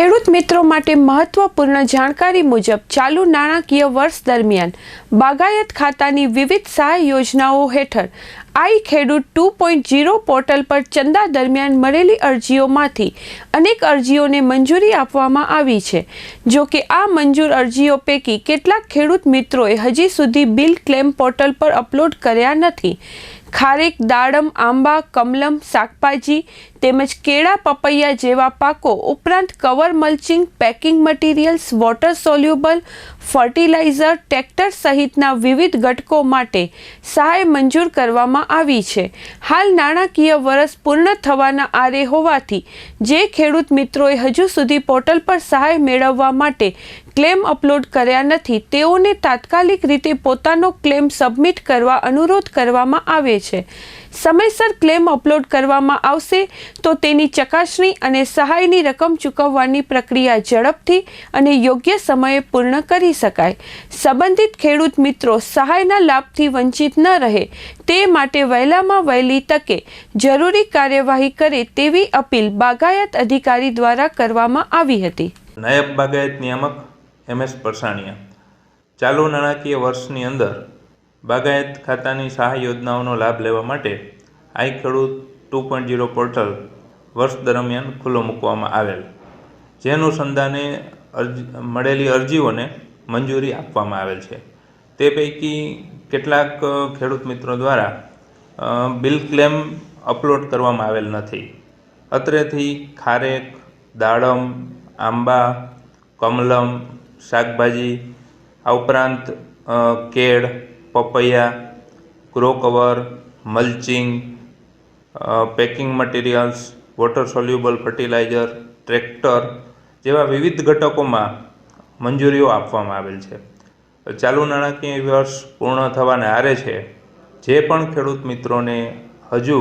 ખેડૂત મિત્રો માટે મહત્વપૂર્ણ જાણકારી મુજબ ચાલુ નાણાકીય વર્ષ દરમિયાન બાગાયત ખાતાની વિવિધ સહાય યોજનાઓ હેઠળ આઈ ખેડૂત ટુ પોઈન્ટ જીરો પોર્ટલ પર ચંદા દરમિયાન મળેલી અરજીઓમાંથી અનેક અરજીઓને મંજૂરી આપવામાં આવી છે. જો કે આ મંજૂર અરજીઓ પૈકી કેટલાક ખેડૂત મિત્રોએ હજી સુધી બિલ ક્લેમ પોર્ટલ પર અપલોડ કર્યા નથી. ખારેક દાડમ, આંબા, કમલમ, શાકભાજી તેમજ કેળા, પપૈયા જેવા પાકો ઉપરાંત cover mulching, packing materials, water soluble, fertiliser, tractor સહિતના વિવિધ ઘટકો માટે સહાય મંજૂર કરવામાં આવી છે. હાલ નાણાકીય વર્ષ પૂર્ણ થવાના આરે હોવાથી જે ખેડૂત મિત્રોએ હજુ સુધી પોર્ટલ પર સહાય મેળવવા માટે ક્લેમ અપલોડ કર્યા નથી, તેઓને તાત્કાલિક રીતે પોતાનો ક્લેમ સબમિટ કરવા અનુરોધ કરવામાં આવે છે. સમયસર ક્લેમ અપલોડ કરવામાં આવશે તો તેની ચકાસણી અને સહાયની રકમ ચૂકવવાની પ્રક્રિયા ઝડપથી અને યોગ્ય સમયે પૂર્ણ કરી શકાય. સંબંધિત ખેડૂત મિત્રો સહાયના લાભથી વંચિત ન રહે, તે માટે વહેલામાં વહેલી તકે જરૂરી કાર્યવાહી કરે તેવી અપીલ બાગાયત અધિકારી દ્વારા કરવામાં આવી હતી. નાયબ બાગાયત નિયામક એમ એસ પરસાણીયા. ચાલુ નાણાકીય વર્ષની અંદર બાગાયત ખાતાની સહાય યોજનાઓનો લાભ લેવા માટે આઈ ખેડૂત ટુ પોઈન્ટ જીરો પોર્ટલ વર્ષ દરમિયાન ખુલ્લો મૂકવામાં આવેલ. જે અનુસંધાને અરજી, મળેલી અરજીઓને મંજૂરી આપવામાં આવેલ છે. તે પૈકી કેટલાક ખેડૂત મિત્રો દ્વારા બિલ ક્લેમ અપલોડ કરવામાં આવેલ નથી. અત્રેથી ખારેક, દાડમ, આંબા, કમલમ શાકભાજી, આ ઉપરાંત કેળ, પપૈયા grow cover mulching packing materials, water soluble fertiliser, tractor જેવા વિવિધ ઘટકોમાં મંજૂરીઓ આપવામાં આવેલ છે. ચાલુ નાણાકીય વર્ષ પૂર્ણ થવાને આરે છે, જે પણ ખેડૂત મિત્રોને હજુ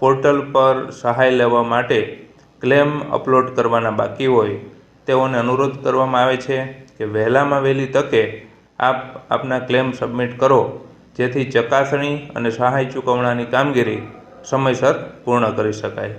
પોર્ટલ પર સહાય લેવા માટે ક્લેમ અપલોડ કરવાના બાકી હોય તેઓને અનુરોધ કરવામાં આવે છે કે વહેલામાં વહેલી તકે આપ આપના ક્લેમ સબમિટ કરો, જેથી ચકાસણી અને સહાય ચૂકવણાની કામગીરી સમયસર પૂર્ણ કરી શકાય.